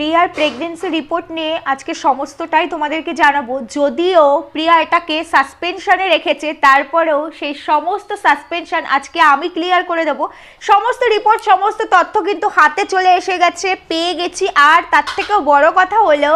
প্রিয়ার pregnancy report নিয়ে আজকে সমস্তটাই তোমাদেরকে জানাব। যদিও প্রিয়া এটাকে সাসপেনশনে রেখেছে, তারপরেও সেই সমস্ত সাসপেনশন আজকে আমি ক্লিয়ার করে দেবো। সমস্ত রিপোর্ট সমস্ত তথ্য কিন্তু হাতে চলে এসে গেছে, পেয়ে গেছি। আর তার থেকেও বড় কথা হলো,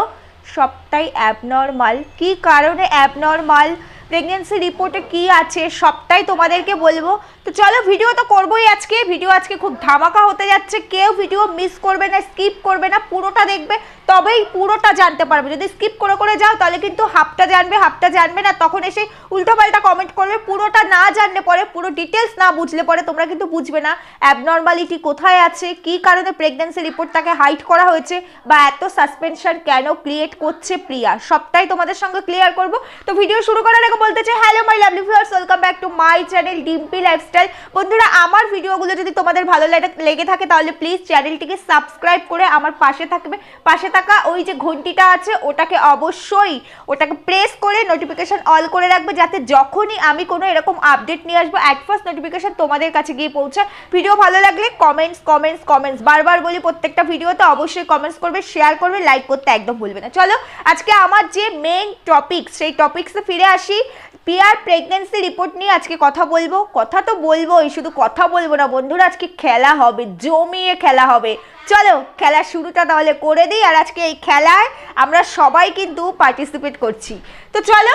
সবটাই অ্যাবনর্মাল কি কারণে অ্যাবনর্মাল প্রেগনেন্সি রিপোর্টে কি আছে? সবটাই তোমাদেরকে বলব। তো চলো ভিডিও তো করবোই আজকে। ভিডিও আজকে খুব ধামাকা হতে যাচ্ছে। কেউ ভিডিও মিস করবে না স্কিপ করবে না, পুরোটা দেখবে, তবেই পুরোটা জানতে পারবে। যদি স্কিপ করে করে যাও, তাহলে কিন্তু হাফটা জানবে হাফটা জানবে না, তখন এসে উল্টোপাল্টা কমেন্ট করবে। পুরোটা না জানলে পরে, পুরো ডিটেলস না বুঝলে পরে তোমরা কিন্তু বুঝবে না অ্যাবনর্মালিটি কোথায় আছে, কি কারণে প্রেগনেন্সি রিপোর্টটাকে হাইট করা হয়েছে, বা এত সাসপেনশন কেন ক্রিয়েট করছে প্রিয়া। সবটাই তোমাদের সঙ্গে ক্লিয়ার করব। তো ভিডিও শুরু করার আগে বলতে চাই hello my lovely viewers welcome back to my channel Dimpi lifestyle বন্ধুরা, আমার ভিডিওগুলো যদি তোমাদের ভালো লাগে- থাকে, তাহলে প্লিজ চ্যানেলটিকে সাবস্ক্রাইব করে আমার পাশে থাকবে। পাশে থাকা ওই যে ঘন্টিটা আছে, ওটাকে অবশ্যই ওটাকে প্রেস করে নোটিফিকেশন অল করে রাখবে, যাতে যখনই আমি কোনো এরকম আপডেট নিয়ে আসব অ্যাট ফার্স্ট নোটিফিকেশান তোমাদের কাছে গিয়ে পৌঁছায়। ভিডিও ভালো লাগলে কমেন্টস কমেন্টস কমেন্টস বারবার বলি, প্রত্যেকটা ভিডিওতে অবশ্যই কমেন্টস করবে শেয়ার করবে লাইক করতে একদম ভুলবে না। চলো, আজকে আমার যে মেইন টপিক সেই টপিক্সে ফিরে আসি। পিয়ার প্রেগনেন্সি রিপোর্ট নিয়ে আজকে কথা বলব। কথা তো বলবোই, শুধু কথা বলব না বন্ধুরা, আজকে খেলা হবে, জমিয়ে খেলা হবে। চলো, খেলা শুরুটা তাহলে করে দিই, আর আজকে এই খেলায় আমরা সবাই কিন্তু পার্টিসিপেট করছি। তো চলো,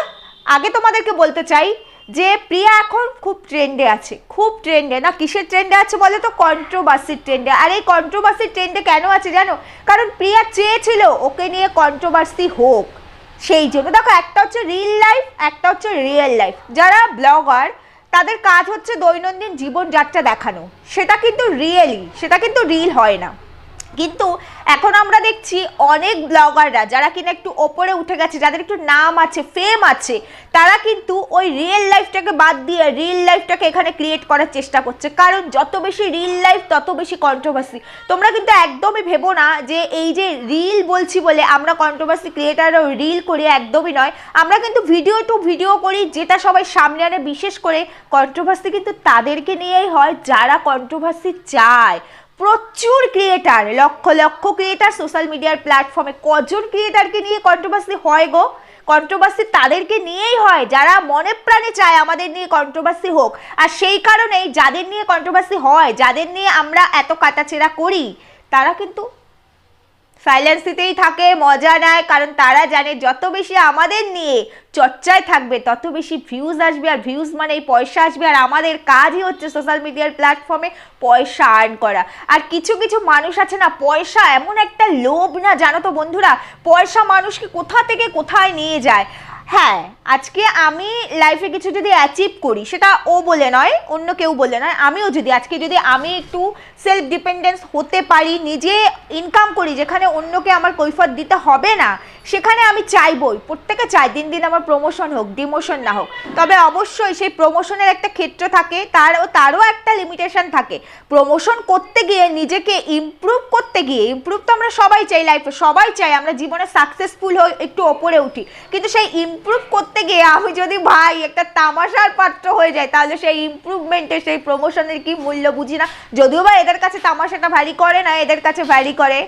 আগে তোমাদেরকে বলতে চাই যে প্রিয়া এখন খুব ট্রেন্ডে আছে। খুব ট্রেন্ডে না কিসের ট্রেন্ডে আছে বলে তো? কন্ট্রোভার্সির ট্রেন্ডে আর এই কন্ট্রোভার্সির ট্রেন্ডে কেন আছে জানো? কারণ প্রিয়া চেয়েছিল ওকে নিয়ে কন্ট্রোভার্সি হোক। সেই জন্য, দেখো একটা হচ্ছে রিল লাইফ একটা হচ্ছে রিয়েল লাইফ যারা ব্লগার তাদের কাজ হচ্ছে দৈনন্দিন জীবনযাত্রা দেখানো। সেটা কিন্তু রিয়েলি সেটা কিন্তু রিল হয় না। কিন্তু এখন আমরা দেখছি অনেক ব্লগাররা, যারা কিনা একটু ওপরে উঠে গেছে, যাদের একটু নাম আছে ফেম আছে, তারা কিন্তু ওই রিয়েল লাইফটাকে বাদ দিয়ে রিয়েল লাইফটাকে এখানে ক্রিয়েট করার চেষ্টা করছে। কারণ যত বেশি রিল লাইফ তত বেশি কন্ট্রোভার্সি তোমরা কিন্তু একদমই ভেবো না যে এই যে রিল বলছি বলে আমরা কন্ট্রোভার্সি ক্রিয়েটারও রিল করি, একদমই নয়। আমরা কিন্তু ভিডিও টু ভিডিও করি, যেটা সবাই সামনে আনে। বিশেষ করে কন্ট্রোভার্সি কিন্তু তাদেরকে নিয়েই হয়, যারা কন্ট্রোভার্সি চায়। প্রচুর creator lakh lakh creator social মিডিয়ার প্ল্যাটফর্মে কজন ক্রিয়েটারকে নিয়ে কন্ট্রোভার্সি হয় গো? কন্ট্রোভার্সি তাদেরকে নিয়েই হয়, যারা মনে প্রাণে চায় আমাদের নিয়ে কন্ট্রোভার্সি হোক। আর সেই কারণেই যাদের নিয়ে কন্ট্রোভার্সি হয়, যাদের নিয়ে আমরা এত কাটাচেরা করি, তারা কিন্তু সাইলেন্সিতেই থাকে, মজা নেয়, কারণ তারা জানে যত বেশি আমাদের নিয়ে চর্চায় থাকবে, তত বেশি ভিউজ আসবে, আর ভিউজ মানে এই পয়সা আসবে, আর আমাদের কাজই হচ্ছে সোশ্যাল মিডিয়ার প্ল্যাটফর্মে পয়সা আর্ন করা। আর কিছু কিছু মানুষ আছে না, পয়সা এমন একটা লোভ না, জানো তো বন্ধুরা? পয়সা মানুষকে কোথা থেকে কোথায় নিয়ে যায়? হ্যাঁ আজকে আমি লাইফে কিছু যদি অ্যাচিভ করি, সেটা ও বলে নয়, অন্য কেউ বলে নয়, আমিও যদি, আজকে যদি আমি একটু সেলফ ডিপেন্ডেন্স হতে পারি, নিজে ইনকাম করি, যেখানে অন্যকে আমার কৈফত দিতে হবে না সেখানে আমি চাইবই, প্রত্যেকে চাই, দিন দিন আমার প্রমোশন হোক ডিমোশন না হোক। তবে অবশ্যই সেই প্রমোশনের একটা ক্ষেত্র থাকে, তারও তারও একটা লিমিটেশন থাকে। প্রমোশন করতে গিয়ে, নিজেকে ইমপ্রুভ করতে গিয়ে ইমপ্রুভ তো আমরা সবাই চাই লাইফে সবাই চাই আমরা জীবনে সাকসেসফুল হই, একটু ওপরে উঠি। কিন্তু সেই ইমপ্রুভ করতে গিয়ে আমি যদি ভাই একটা তামাশার পাত্র হয়ে যায় তাহলে সেই ইমপ্রুভমেন্টে সেই প্রমোশনের কি মূল্য বুঝি না। যদিও বা এদের কাছে তামাশাটা ভ্যারি করে না, এদের কাছে ভ্যারি করে।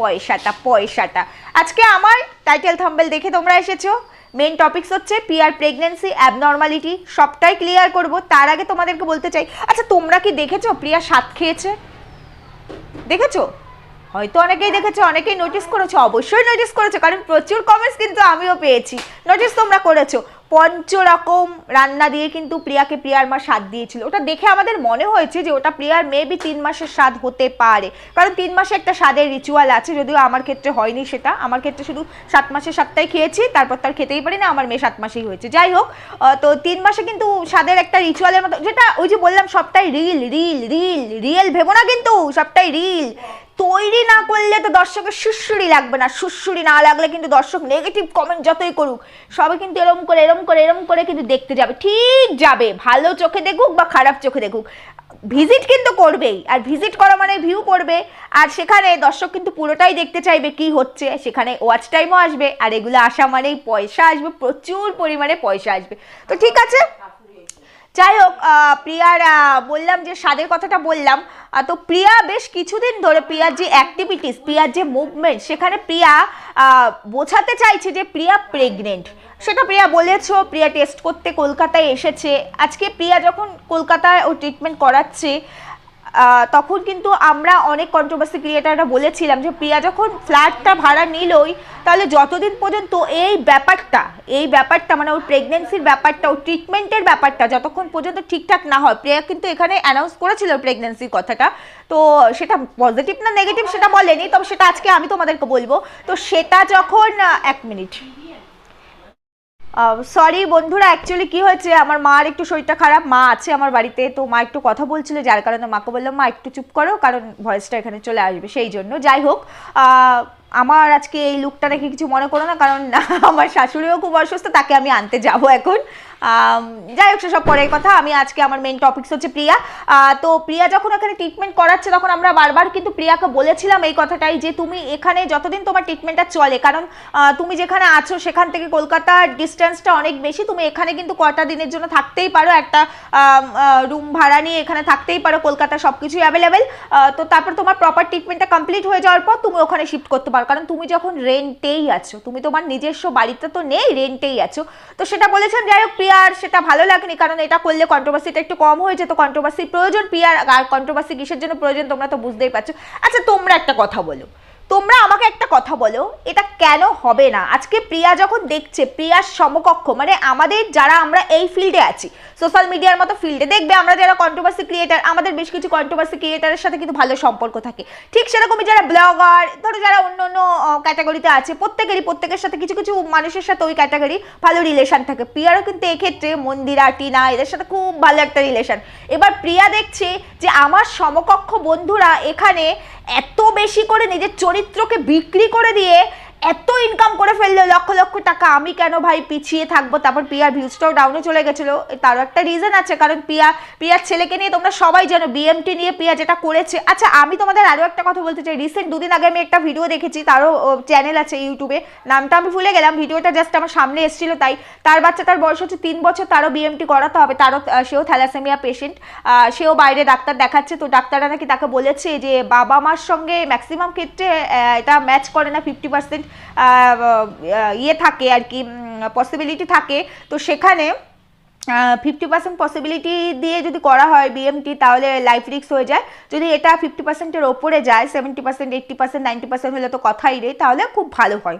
পয়সাটা পয়সাটা। আজকে আমার টাইটেল থাম্বেল দেখে তোমরা এসেছ। মেন টপিকস হচ্ছে পিয়ার প্রেগনেন্সি অ্যাবনর্মালিটি সবটাই ক্লিয়ার করব। তার আগে তোমাদেরকে বলতে চাই আচ্ছা তোমরা কি দেখেছ? প্রিয়া সাত খেয়েছে? দেখেছ? হয়তো অনেকেই দেখেছ, অনেকেই নোটিস করেছ, অবশ্যই নোটিস করেছ, কারণ প্রচুর কমেন্টস কিন্তু আমিও পেয়েছি। নোটিস তোমরা করেছ। পঞ্চ রকম রান্না দিয়ে কিন্তু প্রিয়াকে প্রিয়ার মা স্বাদ দিয়েছিল। ওটা দেখে আমাদের মনে হয়েছে যে ওটা প্রিয়ার মেবি তিন মাসের স্বাদ হতে পারে। কারণ তিন মাসে একটা স্বাদের রিচুয়াল আছে, যদিও আমার ক্ষেত্রে হয়নি সেটা। আমার ক্ষেত্রে শুধু সাত মাসে সাতটাই খেয়েছি, তারপর তার খেতেই পারি না আমার মেয়ে সাত মাসেই হয়েছে। যাই হোক তো তিন মাসে কিন্তু স্বাদের একটা রিচুয়ালের মতো যেটা ওই যে বললাম সবটাই রিল রিল রিল রিয়েল ভেবো না কিন্তু, সবটাই রিল তৈরি না করলে তো দর্শকের সুশ্রুরি লাগবে না। সুশ্রুরি না লাগলে কিন্তু দর্শক নেগেটিভ কমেন্ট যতই করুক, সবাই কিন্তু এরম করে এরম করে এরম করে কিন্তু দেখতে যাবে। ঠিক যাবে, ভালো চোখে দেখুক বা খারাপ চোখে দেখুক। ভিজিট কিন্তু করবেই, আর ভিজিট করা মানে ভিউ করবে। আর সেখানে দর্শক কিন্তু পুরোটাই দেখতে চাইবে কি হচ্ছে। সেখানে ওয়াচ টাইমও আসবে, আর এগুলো আসা মানেই পয়সা আসবে, প্রচুর পরিমাণে পয়সা আসবে। তো ঠিক আছে যাই হোক প্রিয়ার বললাম যে স্বাদের কথাটা বললাম তো প্রিয়া বেশ কিছুদিন ধরে প্রিয়ার যে অ্যাক্টিভিটিস প্রিয়ার যে মুভমেন্ট সেখানে প্রিয়া বোঝাতে চাইছে যে প্রিয়া প্রেগনেন্ট সেটা প্রিয়া বলেছ, প্রিয়া টেস্ট করতে কলকাতায় এসেছে। আজকে প্রিয়া যখন কলকাতায় ও ট্রিটমেন্ট করাচ্ছে তখন কিন্তু আমরা অনেক কন্ট্রোভার্সি ক্রিয়েটাররা বলেছিলাম যে, প্রিয়া যখন ফ্ল্যাটটা ভাড়া নিলই, তাহলে যতদিন পর্যন্ত এই ব্যাপারটা এই ব্যাপারটা মানে ওর প্রেগনেন্সির ব্যাপারটা, ওর ট্রিটমেন্টের ব্যাপারটা যতক্ষণ পর্যন্ত ঠিকঠাক না হয়, প্রিয়া কিন্তু এখানে অ্যানাউন্স করেছিল প্রেগনেন্সির কথাটা। তো সেটা পজিটিভ না নেগেটিভ সেটা বলেনি, তবে সেটা আজকে আমি তোমাদেরকে বলব। তো সেটা যখন এক মিনিট সরি বন্ধুরা অ্যাকচুয়ালি কি হয়েছে? আমার মার একটু শরীরটা খারাপ, মা আছে আমার বাড়িতে, তো মা একটু কথা বলছিল, যার কারণে মাকে বললাম, মা, একটু চুপ করো, কারণ ভয়েসটা এখানে চলে আসবে। সেই জন্য, যাই হোক আমার আজকে এই লুকটা দেখে কিছু মনে করো না, কারণ আমার শাশুড়িও খুব অসুস্থ, তাকে আমি আনতে যাব এখন। যাই হোক, সেসব পরের কথা। আমি আজকে আমার মেন টপিকস হচ্ছে প্রিয়া। তো প্রিয়া যখন এখানে ট্রিটমেন্ট করাচ্ছে, তখন আমরা বারবার কিন্তু প্রিয়াকে বলেছিলাম এই কথাটাই যে, তুমি এখানে যতদিন তোমার ট্রিটমেন্টটা চলে, কারণ তুমি যেখানে আছো, সেখান থেকে কলকাতার ডিস্টেন্সটা অনেক বেশি। তুমি এখানে কিন্তু কটা দিনের জন্য থাকতেই পারো। একটা রুম ভাড়া নিয়ে এখানে থাকতেই পারো। কলকাতা সব কিছুই অ্যাভেলেবেল তো তারপর তোমার প্রপার ট্রিটমেন্টটা কমপ্লিট হয়ে যাওয়ার পর তুমি ওখানে শিফট করতে পারো। কারণ তুমি যখন রেন্টেই আছো, তুমি তোমার নিজস্ব বাড়িতে তো নেই রেন্টেই আছো। তো সেটা বলেছেন, যাই হোক প্রিয়ার সেটা ভালো লাগেনি, কারণ এটা করলে কন্ট্রোভার্সিটা একটু কম হয়ে যেত। কন্ট্রোভার্সি প্রয়োজন, পিআর আর কন্ট্রোভার্সি কিসের জন্য প্রয়োজন তোমরা তো বুঝতেই পারছ। আচ্ছা তোমরা একটা কথা বলো। তোমরা আমাকে একটা কথা বলো, এটা কেন হবে না? আজকে প্রিয়া যখন দেখছে, প্রিয়ার সমকক্ষ মানে আমাদের যারা আমরা এই ফিল্ডে আছি সোশ্যাল মিডিয়ার মতো ফিল্ডে দেখবে, আমরা যারা কন্ট্রোভার্সি ক্রিয়েটার আমাদের বেশ কিছু কন্ট্রোভার্সি ক্রিয়েটারের সাথে কিন্তু ভালো সম্পর্ক থাকে। ঠিক সেরকমই যারা ব্লগার ধরো যারা অন্য অন্য ক্যাটাগরিতে আছে, প্রত্যেকেরই, প্রত্যেকের সাথে কিছু কিছু মানুষের সাথে ওই ক্যাটাগরি ভালো রিলেশন থাকে। প্রিয়ারও কিন্তু এক্ষেত্রে মন্দিরা, টিনা, এদের সাথে খুব ভালো একটা রিলেশন এবার প্রিয়া দেখছে যে আমার সমকক্ষ বন্ধুরা এখানে এত বেশি করে নিজের চরিত্রকে বিক্রি করে দিয়ে এত ইনকাম করে ফেলল, লক্ষ লক্ষ টাকা, আমি কেন ভাই পিছিয়ে থাকব? তারপর পিয়ার ভিউজটাও ডাউনে চলে গেছিল। তারও একটা রিজন আছে, কারণ পিয়া পিয়ার ছেলেকে নিয়ে তোমরা সবাই জানো বিএমটি নিয়ে পিয়া যেটা করেছে। আচ্ছা আমি তোমাদের আরও একটা কথা বলতে চাই। রিসেন্ট দুদিন আগে আমি একটা ভিডিও দেখেছি, তারও চ্যানেল আছে ইউটিউবে নামটা আমি ভুলে গেলাম, ভিডিওটা জাস্ট আমার সামনে এসেছিল, তাই। তার বাচ্চা তার বয়স হচ্ছে তিন বছর, তারও বিএমটি করাতে হবে। তারও সেও থ্যালাসেমিয়া পেশেন্ট সেও বাইরে ডাক্তার দেখাচ্ছে। তো ডাক্তাররা নাকি তাকে বলেছে যে, বাবা মার সঙ্গে ম্যাক্সিমাম ক্ষেত্রে এটা ম্যাচ করে না ফিফটি পার্সেন্ট ইয়ে থাকে আর কি পসিবিলিটি থাকে। তো সেখানে ফিফটি পার্সেন্ট পসিবিলিটি দিয়ে যদি করা হয় বিএমটি তাহলে লাইফ রিক্স হয়ে যায়। যদি এটা ফিফটি পার্সেন্টের ওপরে যায় seventy percent eighty percent ninety percent হলে তো কথাই রে, তাহলে খুব ভালো হয়।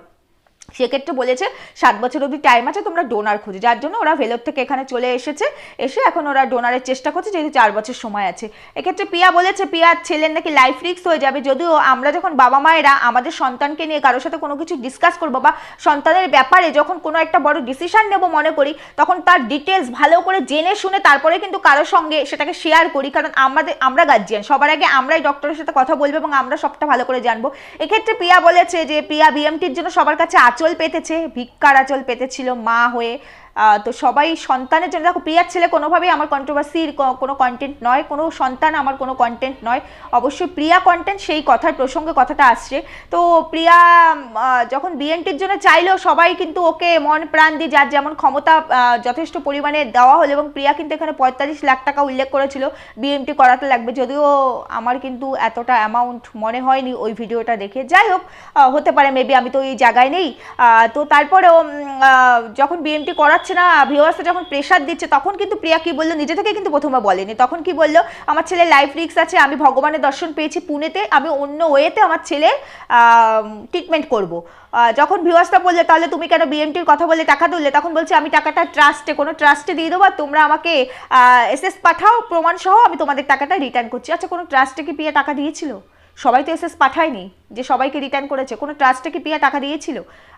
সেক্ষেত্রে বলেছে, সাত বছর অবধি টাইম আছে, তোমরা ডোনার খুঁজে। যার জন্য ওরা ভেলোর থেকে এখানে চলে এসেছে, এসে এখন ওরা ডোনারের চেষ্টা করছে, যেহেতু চার বছর সময় আছে। এক্ষেত্রে পিয়া বলেছে, পিয়ার ছেলের নাকি লাইফ রিক্স হয়ে যাবে, যদিও আমরা যখন বাবা মায়েরা আমাদের সন্তানকে নিয়ে কারোর সাথে কোনো কিছু ডিসকাস করব বা সন্তানের ব্যাপারে যখন কোনো একটা বড় ডিসিশন নেব মনে করি, তখন তার ডিটেলস ভালো করে জেনে শুনে তারপরে কিন্তু কারোর সঙ্গে সেটাকে শেয়ার করি, কারণ আমাদের, আমরা গার্জিয়ান সবার আগে আমরাই ডক্টরের সাথে কথা বলব এবং আমরা সবটা ভালো করে জানব। এক্ষেত্রে পিয়া বলেছে যে, পিয়া বিএমটির জন্য সবার কাছে আঁচল পেতেছে ভিক্ষার আঁচল পেতেছিল মা হয়ে। তো সবাই সন্তানের জন্য, দেখো, প্রিয়ার ছেলে কোনোভাবেই আমার কন্ট্রোভার্সির কোনো কন্টেন্ট নয়, কোনো সন্তান আমার কোনো কন্টেন্ট নয়। অবশ্যই প্রিয়া কন্টেন্ট সেই কথার প্রসঙ্গে কথাটা আসছে। তো প্রিয়া যখন বিএনটির জন্য চাইলেও সবাই কিন্তু ওকে মন প্রাণ দিয়ে, যার যেমন ক্ষমতা যথেষ্ট পরিমাণে দেওয়া হলো এবং প্রিয়া কিন্তু এখানে পঁয়তাল্লিশ লাখ টাকা উল্লেখ করেছিল বিএমটি করাতে লাগবে। যদিও আমার কিন্তু এতটা অ্যামাউন্ট মনে হয়নি ওই ভিডিওটা দেখে। যাই হোক হতে পারে মেবি আমি তো ওই জায়গায় নেই। তো তারপরেও যখন বিএমটি করাচ্ছে না ভিউয়ার্সরা যখন প্রেশার দিচ্ছে, তখন কিন্তু প্রিয়া কি বলল? নিজে থেকে কিন্তু প্রথমে বলেনি। তখন কি বলল? আমার ছেলে লাইফ রিক্স আছে, আমি ভগবানের দর্শন পেয়েছি পুনেতে, আমি অন্য ওয়েতে আমার ছেলের ট্রিটমেন্ট করব। যখন ভিউয়ার্সটা বললে, তাহলে তুমি কেন বিএমটির কথা বলে টাকা তুললে? তখন বলছে, আমি টাকাটা ট্রাস্টে কোনো ট্রাস্টে দিয়ে দেবো আর তোমরা আমাকে এস এস পাঠাও, প্রমাণ সহ, আমি তোমাদের টাকাটা রিটার্ন করছি। আচ্ছা কোনো ট্রাস্টে কি পিয়া টাকা দিয়েছিল? সবাই তো এসএস পাঠায়নি, যে সবাইকে রিটার্ন করেছে। কোনো ট্রাস্টে কি পিয়া টাকা দিয়েছিল?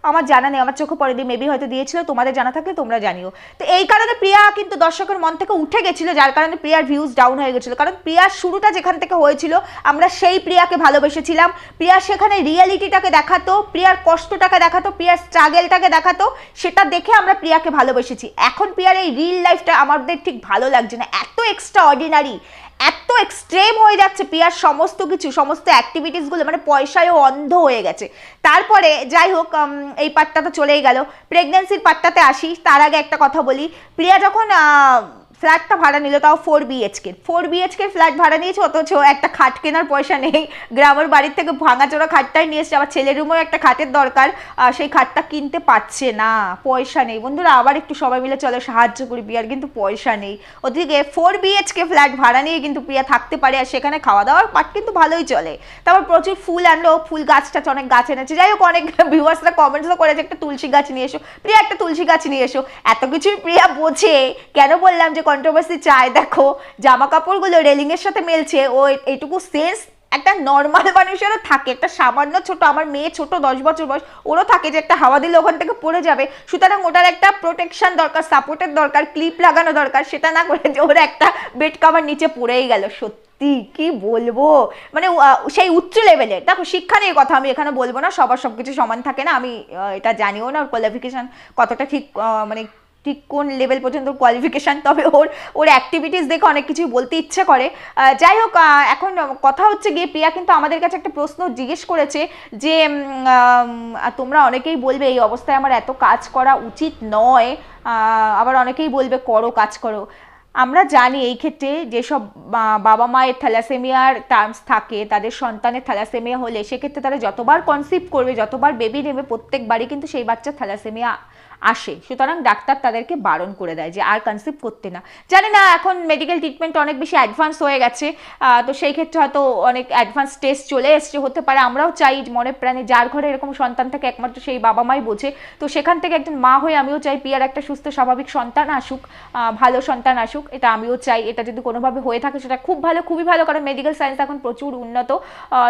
আমার জানা নেই, আমার চোখে পরে পড়েনি মেবি হয়তো দিয়েছিল, তোমাদের জানা থাকলে তোমরা জানিও। তো এই কারণে প্রিয়া কিন্তু দর্শকের মন থেকে উঠে গেছিল, যার কারণে প্রিয়ার ভিউজ ডাউন হয়ে গেছিল। কারণ প্রিয়ার শুরুটা যেখান থেকে হয়েছিল, আমরা সেই প্রিয়াকে ভালোবেসেছিলাম। প্রিয়া সেখানে রিয়েলিটিটাকে দেখাতো প্রিয়ার কষ্টটাকে দেখাতো প্রিয়ার স্ট্রাগেলটাকে দেখাতো, সেটা দেখে আমরা প্রিয়াকে ভালোবেসেছি। এখন প্রিয়ার এই রিল লাইফটা আমাদের ঠিক ভালো লাগছে না। এত এক্সট্রা অর্ডিনারি এত এক্সট্রিম হয়ে যাচ্ছে পিয়ার সমস্ত কিছু, সমস্ত অ্যাক্টিভিটিসগুলো মানে পয়সায়ও অন্ধ হয়ে গেছে। তারপরে যাই হোক এই পার্টটা তো চলেই গেল। প্রেগনেন্সির পার্টটাতে আসি, তার আগে একটা কথা বলি। প্রিয়া যখন ফ্ল্যাটটা ভাড়া নিল, তাও four BHK four BHK flat ভাড়া নিয়েছে, অথচ একটা খাট কেনার পয়সা নেই। গ্রামের বাড়ির থেকে ভাঙাচোরা খাটটাই নিয়ে এসছে, আবার ছেলের রুমেও একটা খাটের দরকার সেই খাটটা কিনতে পারছে না, পয়সা নেই। বন্ধুরা, আবার একটু সবাই মিলে চলো, সাহায্য করি, প্রিয়ার কিন্তু পয়সা নেই। ওদিকে ফোর বিএচকে ফ্ল্যাট ভাড়া নিয়ে কিন্তু প্রিয়া থাকতে পারে, আর সেখানে খাওয়া দাওয়ার পাট কিন্তু ভালোই চলে। তারপর প্রচুর ফুল আনলো, ফুল গাছটা অনেক গাছ এনেছে। যাই হোক, অনেক ভিউয়ার্সরা কমেন্টসও করেছে, একটা তুলসী গাছ নিয়ে এসো। প্রিয়া, একটা তুলসী গাছ নিয়ে এসো। এত কিছুই প্রিয়া বোঝে। কেন বললাম যে কন্ট্রোভার্সি চায় দেখো জামা কাপড়গুলো রেলিংয়ের সাথে মেলছে, ও এইটুকু সেন্স একটা নর্মাল মানুষেরও থাকে, একটা সামান্য ছোট, আমার মেয়ে ছোট, দশ বছর বয়স, ওরও থাকে যে একটা হাওয়া দিলে ওখান থেকে পড়ে যাবে। সুতরাং ওটার একটা প্রোটেকশন দরকার সাপোর্টের দরকার ক্লিপ লাগানো দরকার, সেটা না করে যে ওর একটা বেড কাভার নিচে পড়েই গেল। সত্যি, কি বলব? মানে সেই উচ্চ লেভেলের দেখো, শিক্ষা নিয়ে কথা আমি এখানে বলব না, সবার সব কিছু সমান থাকে না, আমি এটা জানিও না কোয়ালিফিকেশন কতটা ঠিক মানে ঠিক কোন লেভেল পর্যন্ত কোয়ালিফিকেশান তবে ওর ওর অ্যাক্টিভিটিস দেখে অনেক কিছু বলতে ইচ্ছে করে। যাই হোক এখন কথা হচ্ছে গিয়ে প্রিয়া কিন্তু আমাদের কাছে একটা প্রশ্ন জিজ্ঞেস করেছে যে তোমরা অনেকেই বলবে এই অবস্থায় আমার এত কাজ করা উচিত নয় আবার অনেকেই বলবে করো, কাজ করো। আমরা জানি এই ক্ষেত্রে যেসব বাবা মায়ের থ্যালাসেমিয়ার টার্মস থাকে, তাদের সন্তানের থ্যালাসেমিয়া হলে সেক্ষেত্রে তারা যতবার কনসিভ করবে, যতবার বেবি নেবে প্রত্যেকবারই কিন্তু সেই বাচ্চার থ্যালাসেমিয়া আসে। সুতরাং ডাক্তার তাদেরকে বারণ করে দেয় যে, আর কনসিভ করতে না। জানি না, এখন মেডিকেল ট্রিটমেন্ট অনেক বেশি অ্যাডভান্স হয়ে গেছে। তো সেই ক্ষেত্রে হয়তো অনেক অ্যাডভান্স টেস্ট চলে এসছে, হতে পারে। আমরাও চাই মনে প্রাণে, যার ঘরে এরকম সন্তান থাকে, একমাত্র সেই বাবা মাই বোঝে। তো সেখান থেকে একজন মা হয়ে আমিও চাই, পিয়ার একটা সুস্থ, স্বাভাবিক সন্তান আসুক ভালো সন্তান আসুক, এটা আমিও চাই। এটা যদি কোনোভাবে হয়ে থাকে, সেটা খুব ভালো, খুবই ভালো, কারণ মেডিকেল সায়েন্স এখন প্রচুর উন্নত।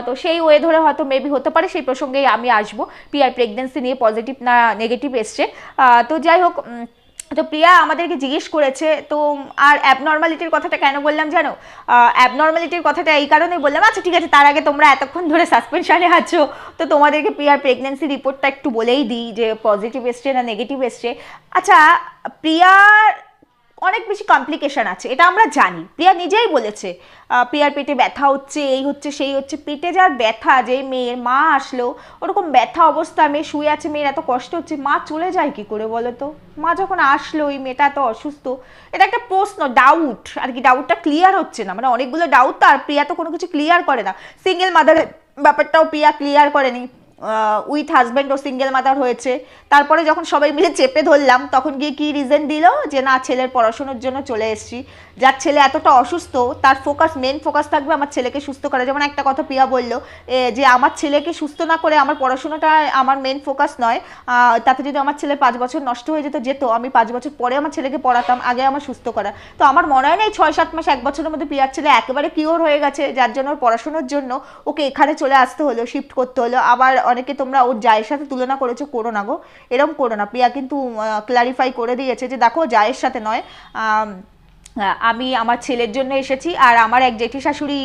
তো সেই ওয়ে ধরে হয়তো মেবি হতে পারে, সেই প্রসঙ্গেই আমি আসব। পিয়ার প্রেগনেন্সি নিয়ে পজিটিভ না নেগেটিভ এসছে। তো যাই হোক তো প্রিয়া আমাদেরকে জিজ্ঞেস করেছে, তো, আর অ্যাবনর্মালিটির কথাটা কেন বললাম জানো? অ্যাবনর্মালিটির কথাটা এই কারণে বললাম আচ্ছা ঠিক আছে, তার আগে তোমরা এতক্ষণ ধরে সাসপেনশনে আছো, তো তোমাদেরকে প্রিয়ার প্রেগনেন্সি রিপোর্টটা একটু বলেই দিই যে পজিটিভ এসছে না নেগেটিভ এসছে। আচ্ছা প্রিয়ার অনেক বেশি কমপ্লিকেশান আছে, এটা আমরা জানি। প্রিয়া নিজেই বলেছে প্রিয়ার পেটে ব্যথা হচ্ছে, এই হচ্ছে, সেই হচ্ছে, পেটে যার ব্যথা, যে মেয়ের মা আসলো, ওরকম ব্যথা অবস্থা, মেয়ে শুয়ে আছে, মেয়ের এত কষ্ট হচ্ছে, মা চলে যায় কি করে বলো তো? মা যখন আসলো, ওই মেয়েটা এত অসুস্থ, এটা একটা প্রশ্ন ডাউট আর কি ডাউটটা ক্লিয়ার হচ্ছে না। মানে অনেকগুলো ডাউট আর প্রিয়া তো কোনো কিছু ক্লিয়ার করে না। সিঙ্গেল মাদারের ব্যাপারটাও প্রিয়া ক্লিয়ার করেনি। উইথ হাজব্যান্ড ও সিঙ্গেল মাদার হয়েছে। তারপরে যখন সবাই মিলে চেপে ধরলাম, তখন গিয়ে কি রিজন দিল? যে না, ছেলের পড়াশোনার জন্য চলে এসেছি। যার ছেলে এতটা অসুস্থ, তার ফোকাস মেন ফোকাস থাকবে আমার ছেলেকে সুস্থ করা। যেমন একটা কথা প্রিয়া বলল যে আমার ছেলেকে সুস্থ না করে আমার পড়াশোনাটা আমার মেন ফোকাস নয় তাতে যদি আমার ছেলে পাঁচ বছর নষ্ট হয়ে যেত যেত, আমি পাঁচ বছর পরে আমার ছেলেকে পড়াতাম, আগে আমার সুস্থ করা। তো আমার মনে হয় না এই ছয় সাত মাস, এক বছরের মধ্যে প্রিয়ার ছেলে একেবারে কিওর হয়ে গেছে, যার জন্য ওর পড়াশোনার জন্য ওকে এখানে চলে আসতে হলো শিফট করতে হলো। আবার অনেকে তোমরা ওর জায়ের সাথে তুলনা করেছ, করো না গো। এরম করো না। প্রিয়া কিন্তু ক্লারিফাই করে দিয়েছে যে, দেখো, জায়ের সাথে নয় আম, আমি আমার ছেলের জন্য এসেছি আর আমার এক জেঠি শাশুড়ি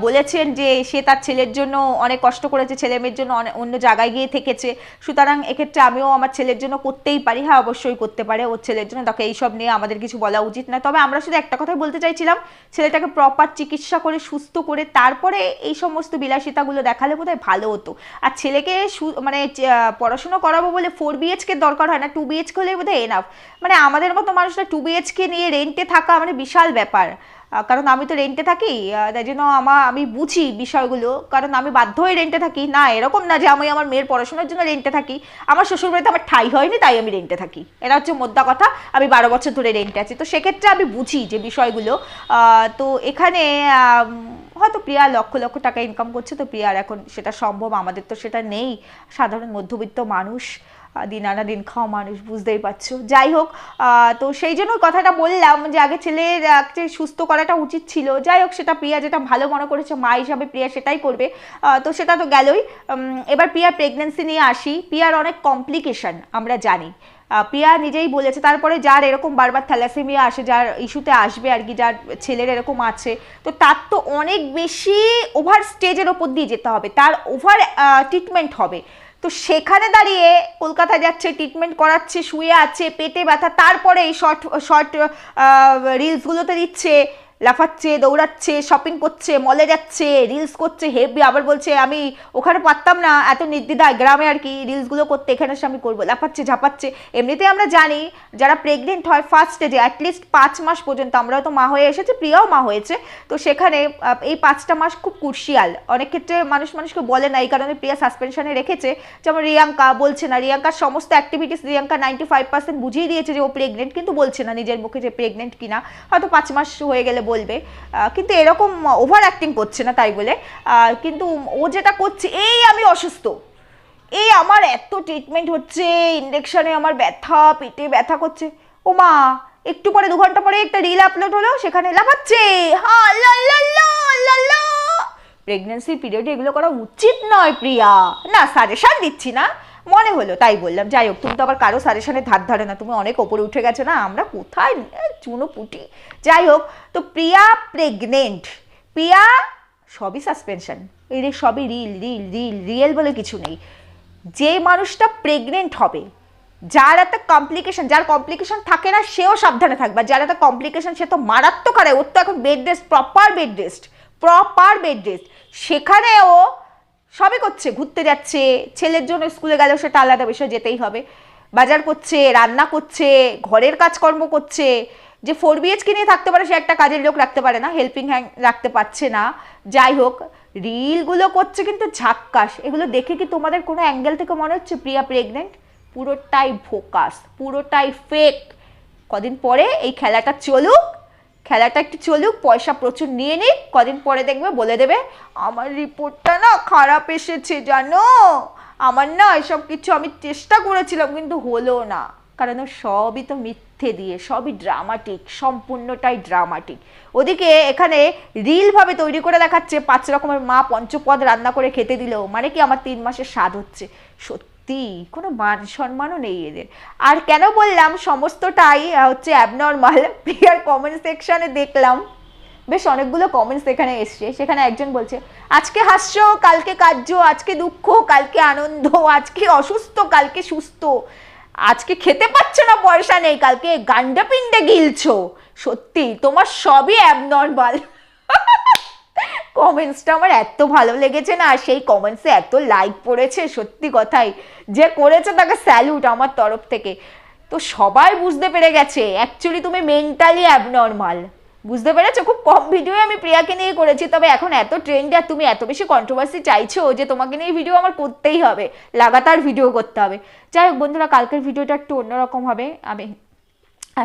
বলেছেন যে সে তার ছেলের জন্য অনেক কষ্ট করেছে ছেলে মেয়ের জন্য অনে- অন্য জায়গায় গিয়ে থেকেছে। সুতরাং এক্ষেত্রে আমিও আমার ছেলের জন্য করতেই পারি। হ্যাঁ অবশ্যই করতে পারে ওর ছেলের জন্য। তাকে এইসব নিয়ে আমাদের কিছু বলা উচিত না তবে আমরা শুধু একটা কথাই বলতে চাইছিলাম ছেলেটাকে প্রপার চিকিৎসা করে সুস্থ করে তারপরে এই সমস্ত বিলাসিতাগুলো দেখালে বোধহয় ভালো হতো। আর ছেলেকে মানে পড়াশুনো করাবো বলে ফোর বিএচকে দরকার হয় না টু বিএচকে হলে বোধহয় এনাফ মানে আমাদের মতো মানুষরা টু বিএচকে নিয়ে রেন্টে থাকা মানে বিশাল ব্যাপার। কারণ আমি তো রেন্টে থাকি তাই জন্য আমার আমি বুঝি বিষয়গুলো। কারণ আমি বাধ্য হয়ে রেন্টে থাকি। না, এরকম না যে আমি আমার মেয়ের পড়াশোনার জন্য রেন্টে থাকি। আমার শ্বশুরবাড়িতে আমার ঠাই হয়নি, তাই আমি রেন্টে থাকি। এটা হচ্ছে মোদ্দা কথা। আমি বারো বছর ধরে রেন্টে আছি। তো সেক্ষেত্রে আমি বুঝি যে বিষয়গুলো। তো এখানে হয়তো প্রিয়া লক্ষ লক্ষ টাকা ইনকাম করছে। তো প্রিয়ার এখন সেটা সম্ভব, আমাদের তো সেটা নেই। সাধারণ মধ্যবিত্ত মানুষ। দিন আনা দিন খাওয়া মানুষ, বুঝতেই পারছ। যাই হোক তো সেই জন্য কথাটা বললাম যে আগে আগে সুস্থ করাটা উচিত ছিল। যাই হোক, সেটা প্রিয়া যেটা ভালো মনে করেছে, মা হিসাবে প্রিয়া সেটাই করবে। তো সেটা তো গেলই। এবার প্রিয়ার প্রেগনেন্সি নিয়ে আসি। প্রিয়ার অনেক কমপ্লিকেশন আমরা জানি। প্রিয়া নিজেই বলেছে, তারপরে যার এরকম বারবার থ্যালাসেমিয়া আসে, যার ইস্যুতে আসবে আর কি, যার ছেলের এরকম আছে, তো তার তো অনেক বেশি ওভার স্টেজের ওপর দিয়ে যেতে হবে। তার ওভার ট্রিটমেন্ট হবে। তো সেখানে দাঁড়িয়ে কলকাতা যাচ্ছে ট্রিটমেন্ট করাচ্ছে, শুয়ে আছে, পেটে ব্যথা, তারপরে এই শর্ট শর্ট রিলসগুলোতে দিচ্ছে। লাফাচ্ছে, দৌড়াচ্ছে শপিং করছে মলে যাচ্ছে রিলস করছে হেভি আবার বলছে, আমি ওখানে পারতাম না, এত নির্দ্বিধায় গ্রামে আর কি রিলসগুলো করতে, এখানে এসে আমি করব। লাফাচ্ছে, ঝাপাচ্ছে। এমনিতে আমরা জানি, যারা প্রেগনেন্ট হয় ফার্স্ট স্টেজে অ্যাটলিস্ট পাঁচ মাস পর্যন্ত, আমরাও তো মা হয়ে এসেছে, প্রিয়াও মা হয়েছে। তো সেখানে এই পাঁচটা মাস খুব কুর্শিয়াল অনেক ক্ষেত্রে মানুষ মানুষকে বলে না, এই কারণে প্রিয়া সাসপেনশনে রেখেছে। যেমন রিয়াঙ্কা বলছে না, রিয়াঙ্কার সমস্ত activities Riyanka ninety five percent বুঝিয়ে দিয়েছে যে ও প্রেগনেন্ট কিন্তু বলছে না নিজের মুখে যে প্রেগনেন্ট কিনা। হয়তো পাঁচ মাস হয়ে গেলে বলবে। কিন্তু এরকম ওভার অ্যাক্টিং করছে না তাই বলে। কিন্তু ও যেটা করছে, এই আমি অসুস্থ। এই আমার এত ট্রিটমেন্ট হচ্ছে ইঞ্জেকশনে আমার ব্যথা, পেটে ব্যথা করছে। ও মা, একটু পরে, দু ঘণ্টা পরে একটা রিল আপলোড হলো, সেখানে লাফাচ্ছে। হা, লা লা লা লা প্রেগনেন্সি পিরিয়ডে এগুলো করা উচিত নয়, প্রিয়া। না সাজেশন দিচ্ছি না। মনে হলো, তাই বললাম। যাই হোক, তুমি তো আবার কারও সাজেশনের ধার ধারে না, তুমি অনেক ওপরে উঠে গেছো না, আমরা কোথায় চুনো পুটি? যাই হোক, তো প্রিয়া প্রেগনেন্ট প্রিয়া সবই সাসপেনশন এই রে সবই রিল রিল রিল রিয়েল বলে কিছু নেই। যে মানুষটা প্রেগনেন্ট হবে, যার একটা কমপ্লিকেশন যার কমপ্লিকেশন থাকে না, সেও সাবধানে থাকবে। যার একটা কমপ্লিকেশন সে তো মারাত্মক আরে ওর তো এখন bed rest proper bed rest proper bed rest সেখানেও সবই করছে, ঘুরতে যাচ্ছে, ছেলের জন্য স্কুলে গেলেও সেটা আলাদা বিষয়, যেতেই হবে। বাজার করছে, রান্না করছে, ঘরের কাজকর্ম করছে, যে ফোর বিএচকে নিয়ে থাকতে পারে সে একটা কাজের লোক রাখতে পারে না হেল্পিং হ্যান্ড রাখতে পারছে না। যাই হোক, রিলগুলো করছে কিন্তু ঝাক্কাস এগুলো দেখে কি তোমাদের কোনো অ্যাঙ্গেল থেকে মনে হচ্ছে প্রিয়া প্রেগনেন্ট পুরোটাই ভোকাস, পুরোটাই ফেক কদিন পরে এই খেলাটা চলুক। খেলাটা একটু চলুক, পয়সা প্রচুর নিয়ে নিক, কদিন পরে দেখবে বলে দেবে, আমার রিপোর্টটা না খারাপ এসেছে, জানো? আমার না এসব কিছু আমি চেষ্টা করেছিলাম, কিন্তু হলো না। কারণ সবই তো মিথ্যে দিয়ে, সবই ড্রামাটিক সম্পূর্ণটাই ড্রামাটিক ওদিকে এখানে রিলভাবে তৈরি করে দেখাচ্ছে, পাঁচ রকমের মা পঞ্চপদ রান্না করে খেতে দিলেও মানে কি আমার তিন মাসের স্বাদ হচ্ছে। সত্যি কোনো মান সম্মানও নেই এদের। আর কেন বললাম, সমস্তটাই হচ্ছে অ্যাবনর্মাল প্রিয়ার কমেন্ট সেকশনে দেখলাম। বেশ অনেকগুলো কমেন্টস এখানে এসছে। সেখানে একজন বলছে, আজকে হাসছো কালকে কার্য, আজকে দুঃখ, কালকে আনন্দ, আজকে অসুস্থ, কালকে সুস্থ। আজকে খেতে পাচ্ছ না, পয়সা নেই, কালকে গান্ডা পিণ্ডে গিলছো। সত্যি, তোমার সবই অ্যাবনর্মাল কমেন্টসটা আমার এত ভালো লেগেছে না, আর সেই কমেন্টসে এত লাইক পড়েছে, সত্যি কথাই। যে করেছে তাকে স্যালুট আমার তরফ থেকে। তো সবাই বুঝতে পেরে গেছে অ্যাকচুয়ালি তুমি মেন্টালি অ্যাবনর্মাল বুঝতে পেরেছ? খুব কম ভিডিও আমি প্রিয়াকে নিয়ে করেছি, তবে এখন এত ট্রেন্ড আর তুমি এত বেশি কন্ট্রোভার্সি চাইছো যে তোমাকে নিয়ে ভিডিও আমার করতেই হবে, লাগাতার ভিডিও করতে হবে। যাই হোক বন্ধুরা, কালকের ভিডিওটা একটু অন্যরকম হবে। আমি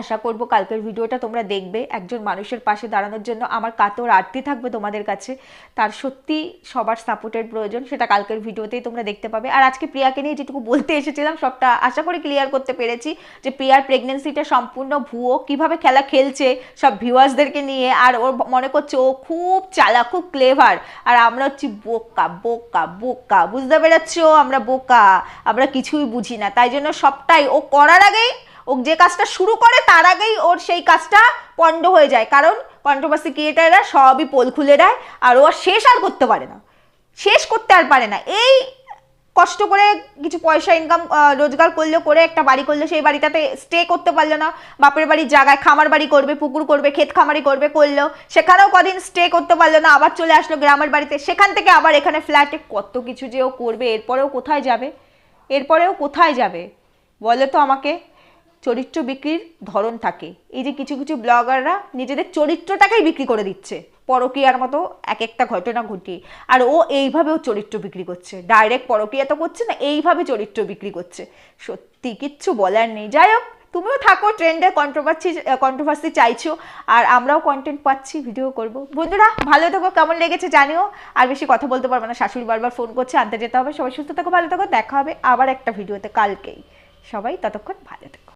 আশা করব কালকের ভিডিওটা তোমরা দেখবে। একজন মানুষের পাশে দাঁড়ানোর জন্য আমার কাতর আরতি থাকবে তোমাদের কাছে। তার সত্যি সবার সাপোর্টের প্রয়োজন, সেটা কালকের ভিডিওতেই তোমরা দেখতে পাবে। আর আজকে প্রিয়াকে নিয়ে যেটুকু বলতে এসেছিলাম, সবটা আশা করি ক্লিয়ার করতে পেরেছি যে প্রিয়ার প্রেগনেন্সিটা সম্পূর্ণ ভুয়ো, কীভাবে খেলা খেলছে সব ভিউয়ার্সদেরকে নিয়ে। আর ওর মনে করছে ও খুব চালা খুব ক্লেভার আর আমরা হচ্ছি বোকা বোকা বোকা। বুঝতে পেরেছ? আমরা বোকা, আমরা কিছুই বুঝি না। তাই জন্য সবটাই ও করার আগেই ও যে কাজটা শুরু করে, তার আগেই ওর সেই কাজটা পণ্ড হয়ে যায়। কারণ কন্ট্রোভার্সি ক্রিয়েটাররা সবই পোল খুলে দেয়, আর ও আর শেষ আর করতে পারে না। শেষ করতে আর পারে না। এই কষ্ট করে কিছু পয়সা ইনকাম রোজগার করল, করে একটা বাড়ি করল, সেই বাড়িটাতে স্টে করতে পারল না। বাপের বাড়ির জায়গায় খামার বাড়ি করবে, পুকুর করবে, ক্ষেত খামারি করবে, করল। সেখানেও কদিন স্টে করতে পারল না, আবার চলে আসলো গ্রামের বাড়িতে। সেখান থেকে আবার এখানে ফ্ল্যাটে কত কিছু যে ও করবে, এরপরেও কোথায় যাবে? এরপরেও কোথায় যাবে? বলো তো আমাকে। চরিত্র বিক্রির ধরন থাকে। এই যে কিছু কিছু ব্লগাররা নিজেদের চরিত্রটাকেই বিক্রি করে দিচ্ছে। পরকীয়ার মতো এক একটা ঘটনা ঘটিয়ে। আর ও এইভাবেও চরিত্র বিক্রি করছে। ডাইরেক্ট পরকীয়া তো করছে না, এইভাবে চরিত্র বিক্রি করছে। সত্যি কিচ্ছু বলার নেই। যাই হোক, তুমিও থাকো ট্রেন্ডে কন্ট্রোভার্সি কন্ট্রোভার্সি চাইছো। আর আমরাও কন্টেন্ট পাচ্ছি ভিডিও করব। বন্ধুরা, ভালো থাকো, কেমন লেগেছে জানিও। আর বেশি কথা বলতে পারব না। শাশুড়ি বারবার ফোন করছে, আনতে যেতে হবে। সবাই সুস্থ থাকো, ভালো থাকো। দেখা হবে আবার একটা ভিডিওতে কালকেই। সবাই ততক্ষণ ভালো থাকো।